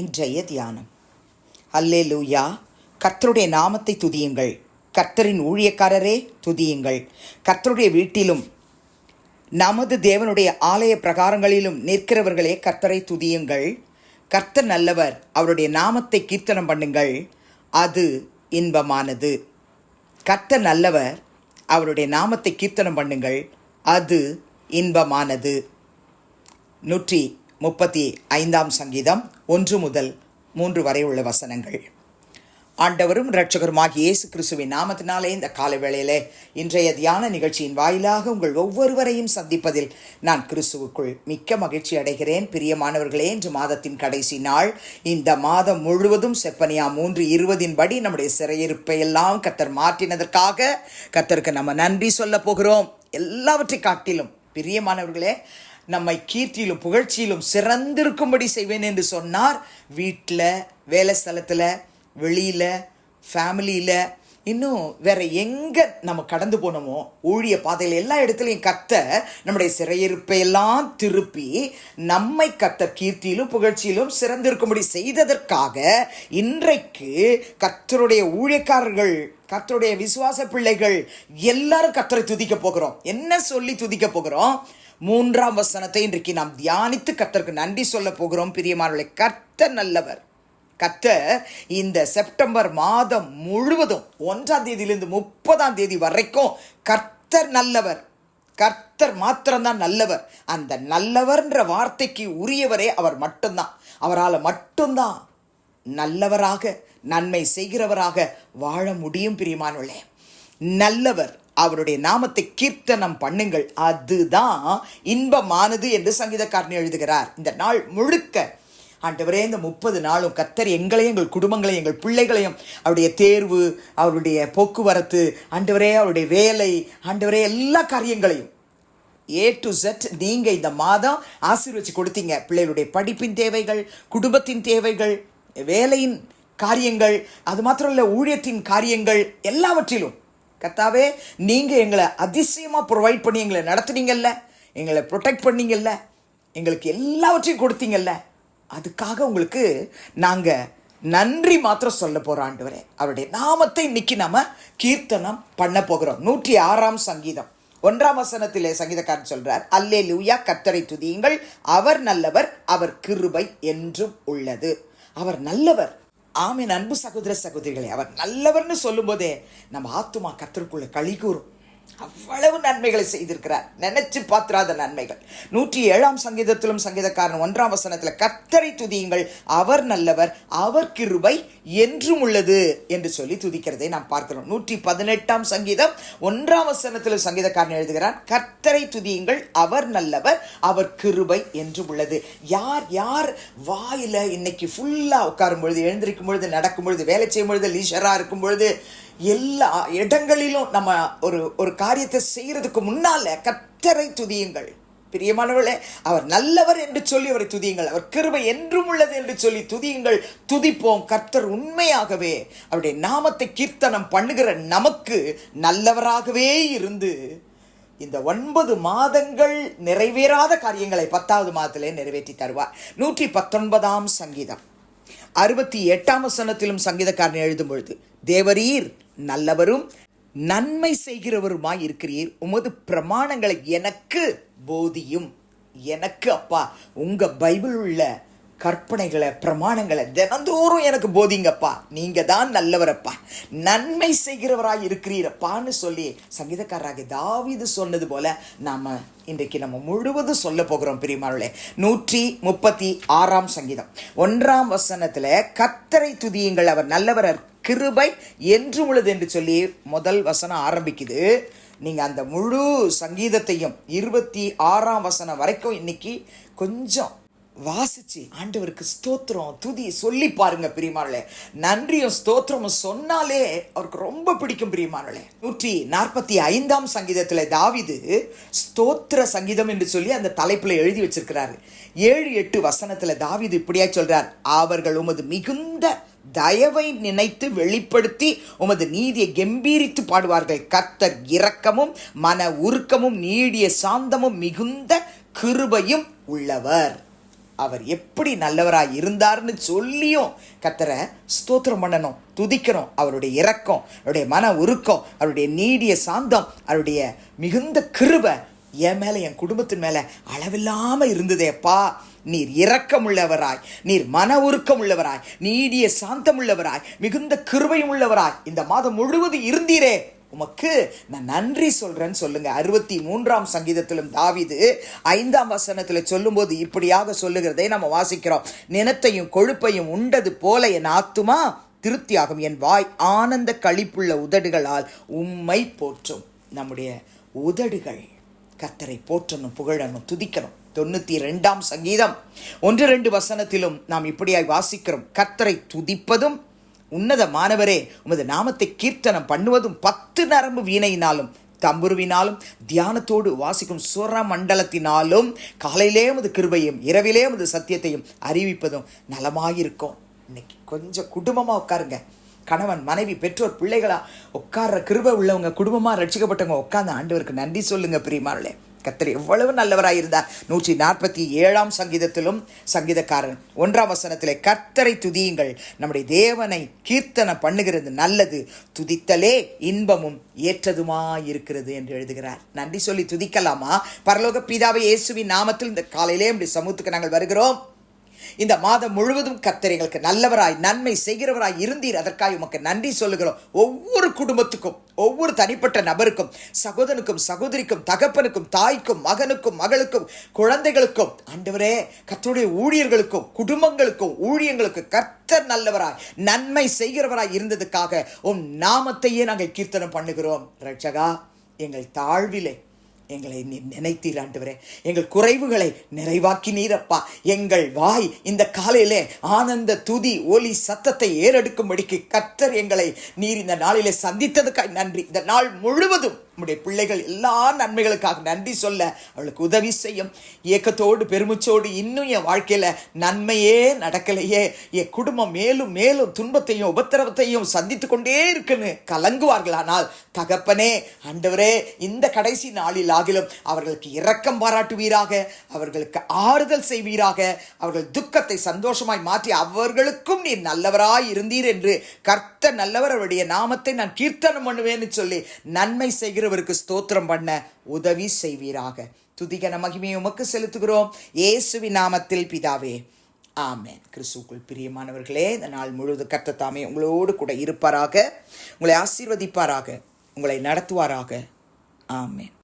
இன்றைய தியானம் அல்லே லூயா கர்த்தருடைய நாமத்தை துதியுங்கள். கர்த்தரின் ஊழியக்காரரே துதியுங்கள். கர்த்தருடைய வீட்டிலும் நமது தேவனுடைய ஆலய பிரகாரங்களிலும் நிற்கிறவர்களே கர்த்தரை துதியுங்கள். கர்த்தர் நல்லவர் அவருடைய நாமத்தை கீர்த்தனம் பண்ணுங்கள். அது இன்பமானது. கர்த்தர் நல்லவர் அவருடைய நாமத்தை கீர்த்தனம் பண்ணுங்கள். அது இன்பமானது. நூற்றி முப்பத்தி ஐந்தாம் சங்கீதம் ஒன்று முதல் மூன்று வரை உள்ள வசனங்கள். ஆண்டவரும் இரட்சகருமாகிய இயேசு கிறிஸ்துவின் நாமத்தினாலே இந்த கால வேளையிலே இன்றைய தியான நிகழ்ச்சியின் வாயிலாக உங்கள் ஒவ்வொருவரையும் சந்திப்பதில் நான் கிறிஸ்துவுக்குள் மிக்க மகிழ்ச்சி அடைகிறேன். பிரியமானவர்களே இன்று மாதத்தின் கடைசி நாள். இந்த மாதம் முழுவதும் செப்பனியா மூன்று இருபதின் படி நம்முடைய சிறையிருப்பை எல்லாம் கத்தர் மாற்றினதற்காக கத்தருக்கு நம்ம நன்றி சொல்ல போகிறோம். எல்லாவற்றை காட்டிலும் பிரியமானவர்களே நம்மை கீர்த்தியிலும் புகழ்ச்சியிலும் சிறந்திருக்கும்படி செய்வேன் என்று சொன்னார். வீட்டில் வேலை ஸ்தலத்தில் வெளியில் ஃபேமிலியில் இன்னும் வேற எங்கே நம்ம கடந்து போனோமோ ஊழிய பாதையில் எல்லா இடத்துலையும் கத்த நம்முடைய சிறையிருப்பையெல்லாம் திருப்பி நம்மை கத்த கீர்த்தியிலும் புகழ்ச்சியிலும் சிறந்திருக்கும்படி செய்ததற்காக இன்றைக்கு கத்தருடைய ஊழியக்காரர்கள் கத்தருடைய விசுவாச பிள்ளைகள் எல்லாரும் கத்தரை துதிக்க போகிறோம். என்ன சொல்லி துதிக்க போகிறோம்? மூன்றாம் வசனத்தை இன்றைக்கு நாம் தியானித்து கர்த்தருக்கு நன்றி சொல்ல போகிறோம். பிரியமானவர்களை கர்த்தர் நல்லவர். கர்த்தர் இந்த செப்டம்பர் மாதம் முழுவதும் ஒன்றாம் தேதியிலிருந்து முப்பதாம் தேதி வரைக்கும் கர்த்தர் நல்லவர். கர்த்தர் மாத்திரம்தான் நல்லவர். அந்த நல்லவர்ன்ற வார்த்தைக்கு உரியவரே அவர் மட்டும்தான். அவரால் மட்டும்தான் நல்லவராக நன்மை செய்கிறவராக வாழ முடியும் பிரியமானவர்களே. நல்லவர் அவருடைய நாமத்தை கீர்த்தனம் பண்ணுங்கள். அதுதான் இன்பமானது என்று சங்கீதக்காரன் எழுதுகிறார். இந்த நாள் முழுக்க ஆண்டவரே இந்த முப்பது நாளும் கத்தர் எங்களையும் எங்கள் குடும்பங்களையும் எங்கள் பிள்ளைகளையும் அவருடைய தேர்வு அவருடைய போக்குவரத்து ஆண்டவரே அவருடைய வேலை ஆண்டவரே எல்லா காரியங்களையும் ஏ டு செட் நீங்கள் இந்த மாதம் ஆசீர்வச்சு கொடுத்தீங்க. பிள்ளைகளுடைய படிப்பின் தேவைகள் குடும்பத்தின் தேவைகள் வேலையின் காரியங்கள் அது மாத்திரம் இல்லை ஊழியத்தின் காரியங்கள் எல்லாவற்றிலும் கத்தாவே நீங்கள் எங்களை அதிசயமாக ப்ரொவைட் பண்ணி எங்களை நடத்துனீங்கல்ல எங்களை ப்ரொடெக்ட் பண்ணீங்கல்ல எங்களுக்கு எல்லாவற்றையும் கொடுத்தீங்கல்ல அதுக்காக உங்களுக்கு நாங்கள் நன்றி மாத்திரம் சொல்ல போகிறோம் ஆண்டவரே. அவருடைய நாமத்தை இன்னைக்கு நாம கீர்த்தனம் பண்ண போகிறோம். நூற்றி ஆறாம் சங்கீதம். ஒன்றாம் வசனத்திலே சங்கீதக்காரன் சொல்றார் அல்லே லூயா கத்தரை துதியுங்கள். அவர் நல்லவர் அவர் கிருபை என்றும் உள்ளது. அவர் நல்லவர் ஆமீன் அன்பு சகோதர சகோதரிகளே அவர் நல்லவர்னு சொல்லும்போதே நம்ம ஆத்துமா கத்தருக்குள்ள களி கூறும். அவ்வளவு நன்மைகளை செய்திருக்கிறார். நினைச்சு பாத்திராத நன்மைகள். நூற்றி ஏழாம் சங்கீதத்திலும் சங்கீதக்காரன் ஒன்றாம் வசனத்தில் கத்தரை துதியுங்கள் அவர் நல்லவர் அவர் கிருபை என்றும் உள்ளது என்று சொல்லி துதிக்கிறதை நாம் பார்க்கிறோம். நூற்றி பதினெட்டாம் சங்கீதம் ஒன்றாம் வசனத்தில் சங்கீதக்காரன் எழுதுகிறார் கத்தரை துதியுங்கள் அவர் நல்லவர் அவர் கிருபை என்றும் உள்ளது. யார் யார் வாயில இன்னைக்கு ஃபுல்லாக உட்காரும் பொழுது எழுந்திருக்கும் பொழுது நடக்கும் பொழுது வேலை செய்யும் பொழுது லீஷராக இருக்கும் பொழுது எல்லா இடங்களிலும் நம்ம ஒரு ஒரு காரியத்தை செய்கிறதுக்கு முன்னால் கத்தரை துதியுங்கள். பிரியமானவர்களே அவர் நல்லவர் என்று சொல்லி அவரை துதியுங்கள். அவர் கிருபை என்றும் உள்ளது என்று சொல்லி துதியுங்கள். துதிப்போம் கர்த்தர் உண்மையாகவே. அவருடைய நாமத்தை கீர்த்தனம் பண்ணுகிற நமக்கு நல்லவராகவே இருந்து இந்த ஒன்பது மாதங்கள் நிறைவேறாத காரியங்களை பத்தாவது மாதத்திலே நிறைவேற்றி தருவார். நூற்றி பத்தொன்பதாம் சங்கீதம். அறுபத்தி எட்டாம் வசனத்திலும் சங்கீதக்காரன் எழுதும் பொழுது தேவரீர் நல்லவரும் நன்மை செய்கிறவருமாய் இருக்கிறீர். உமது பிரமாணங்களை எனக்கு போதியும். எனக்கு அப்பா உங்க பைபிள் உள்ள கற்பனைகளை பிரமாணங்களை தினந்தோறும் எனக்கு போதிங்கப்பா. நீங்க தான் நல்லவரப்பா. நன்மை செய்கிறவராய் இருக்கிறீரப்பான்னு சொல்லி சங்கீதக்காரராக தாவிது சொன்னது போல நாம இன்றைக்கு நம்ம முழுவதும் சொல்ல போகிறோம் பிரியமானே நூற்றி முப்பத்தி ஆறாம் சங்கீதம். ஒன்றாம் வசனத்துல கத்தரை துதியுங்கள் அவர் நல்லவர் கிருபை என்று உள்ளது என்று சொல்லி முதல் வசனம் ஆரம்பிக்குது. நீங்கள் அந்த முழு சங்கீதத்தையும் இருபத்தி ஆறாம் வசனம் வரைக்கும் இன்னைக்கு கொஞ்சம் வாசிச்சு ஆண்டவருக்கு ஸ்தோத்திரம் துதி சொல்லி பாருங்க பிரியமானே நன்றியும் ஸ்தோத்திரமும் சொன்னாலே அவருக்கு ரொம்ப பிடிக்கும் பிரியமானே நூற்றி நாற்பத்தி ஐந்தாம் சங்கீதத்தில் தாவிது ஸ்தோத்திர சங்கீதம் என்று சொல்லி அந்த தலைப்பில் எழுதி வச்சிருக்கிறாரு. ஏழு எட்டு வசனத்தில் தாவிது இப்படியா சொல்றார். அவர்கள் உமது மிகுந்த தயவை நினைத்து வெளிப்படுத்தி உமது நீதியை கம்பீரித்து பாடுவார்கள். கர்த்தர் இரக்கமும் மன உருக்கமும் நீடிய சாந்தமும் மிகுந்த கிருபையும் உள்ளவர். அவர் எப்படி நல்லவராய் இருந்தார்னு சொல்லியும் கத்தரை ஸ்தோத்திரம் பண்ணணும் துதிக்கணும். அவருடைய இரக்கம் அவருடைய மன உருக்கம் அவருடைய நீடிய சாந்தம் அவருடைய மிகுந்த கிருபை என் மேலே என் குடும்பத்தின் மேலே அளவில்லாமல் இருந்ததேப்பா நீர் இரக்கம் உள்ளவராய் நீர் மன உருக்கம் உள்ளவராய் நீடிய சாந்தம் உள்ளவராய் மிகுந்த கிருபையும் உள்ளவராய் இந்த மாதம் முழுவதும் இருந்தீரே. உமக்கு நான் நன்றி சொல்கிறேன்னு சொல்லுங்கள் அறுபத்தி மூன்றாம் சங்கீதத்திலும் தாவிது ஐந்தாம் வசனத்தில் சொல்லும்போது இப்படியாக சொல்லுகிறதை நம்ம வாசிக்கிறோம். நினத்தையும் கொழுப்பையும் உண்டது போல என் ஆத்துமா திருப்தியாகும். என் வாய் ஆனந்த களிப்புள்ள உதடுகளால் உம்மை போற்றும். நம்முடைய உதடுகள் கத்தரை போற்றணும் புகழணும் துதிக்கணும். தொண்ணூற்றி ரெண்டாம் சங்கீதம். ஒன்று ரெண்டு வசனத்திலும் நாம் இப்படியாய் வாசிக்கிறோம். கத்தரை துதிப்பதும் உன்னதமானவரே உமது நாமத்தை கீர்த்தனம் பண்ணுவதும் பத்து நரம்பு வீணையினாலும் தம்புருவினாலும் தியானத்தோடு வாசிக்கும் சுர மண்டலத்தினாலும் காலையிலே உமது கிருபையும் இரவிலே உமது சத்தியத்தையும் அறிவிப்பதும் நலமாயிருக்கும். இன்னைக்கு கொஞ்சம் குடும்பமாக உட்காருங்க. கணவன் மனைவி பெற்றோர் பிள்ளைகளா உட்கார்ற கிருபை உள்ளவங்க குடும்பமாக ரட்சிக்கப்பட்டவங்க உட்கார்ந்து ஆண்டவருக்கு நன்றி சொல்லுங்க பிரியமானே கத்தர் எவ்வளவு நல்லவராயிருந்தார். நூற்றி நாற்பத்தி ஏழாம் சங்கீதத்திலும் சங்கீதக்காரன் ஒன்றாம் வசனத்திலே கத்தரை துதியுங்கள். நம்முடைய தேவனை கீர்த்தனை பண்ணுகிறது நல்லது. துதித்தலே இன்பமும் ஏற்றதுமாயிருக்கிறது என்று எழுதுகிறார். நன்றி சொல்லி துதிக்கலாமா? பரலோக பிதாவை இயேசுவின் நாமத்தில் இந்த காலையிலே நம்முடைய சமூகத்துக்கு நாங்கள் வருகிறோம். இந்த மாதம் முழுவதும் கர்த்தர் எங்களுக்கு நல்லவராய் நன்மை செய்கிறவராய் இருந்தீர். அதற்காக உமக்கு நன்றி சொல்லுகிறோம். ஒவ்வொரு குடும்பத்துக்கும் ஒவ்வொரு தனிப்பட்ட நபருக்கும் சகோதரனுக்கும் சகோதரிக்கும் தகப்பனுக்கும் தாய்க்கும் மகனுக்கும் மகளுக்கும் குழந்தைகளுக்கும் ஆண்டவரே கத்தருடைய ஊழியர்களுக்கும் குடும்பங்களுக்கும் ஊழியங்களுக்கும் கர்த்தர் நல்லவராய் நன்மை செய்கிறவராய் இருந்ததுக்காக உம் நாமத்தையே நாங்கள் கீர்த்தனம் பண்ணுகிறோம். ரட்சகா எங்கள் தாழ்விலே எங்களை நீர் நினைத்தீர் ஆண்டவரே. எங்கள் குறைவுகளை நிறைவாக்கி நீரப்பா எங்கள் வாய் இந்த காலையிலே ஆனந்த துதி ஒலி சத்தத்தை ஏறெடுக்கும்படிக்கு கர்த்தர் எங்களை நீர் இந்த நாளிலே சந்தித்ததுக்காய் நன்றி. இந்த நாள் முழுவதும் நம்முடைய பிள்ளைகள் எல்லா நன்மைகளுக்காக நன்றி சொல்ல அவளுக்கு உதவி செய்யும். இயக்கத்தோடு பெருமிச்சோடு இன்னும் என் வாழ்க்கையில் நன்மையே நடக்கலையே. என் குடும்பம் மேலும் மேலும் துன்பத்தையும் உபத்திரவத்தையும் சந்தித்து கொண்டே இருக்குன்னு கலங்குவார்களானால் தகப்பனே ஆண்டவரே இந்த கடைசி நாளில் ஆகிலும் அவர்களுக்கு இரக்கம் பாராட்டுவீராக அவர்களுக்கு ஆறுதல் செய்வீராக அவர்கள் துக்கத்தை சந்தோஷமாய் மாற்றி அவர்களுக்கும் நீ நல்லவராய் இருந்தீர் என்று கர்த்த நல்லவர் அவருடைய நாமத்தை நான் கீர்த்தனம் பண்ணுவேன்னு சொல்லி நன்மை ஆண்டவருக்கு ஸ்தோத்திரம் பண்ண உதவி செய்வீராக. துதிகன மகிமையை உமக்கு செலுத்துகிறோம். இயேசுவி நாமத்தில் பிதாவே. ஆமேன். கிறிஸ்துக்குள் பிரியமானவர்களே இந்த நாள் முழுவதும் கர்த்த உங்களோடு கூட இருப்பாராக. உங்களை ஆசீர்வதிப்பாராக. உங்களை நடத்துவாராக. ஆமேன்.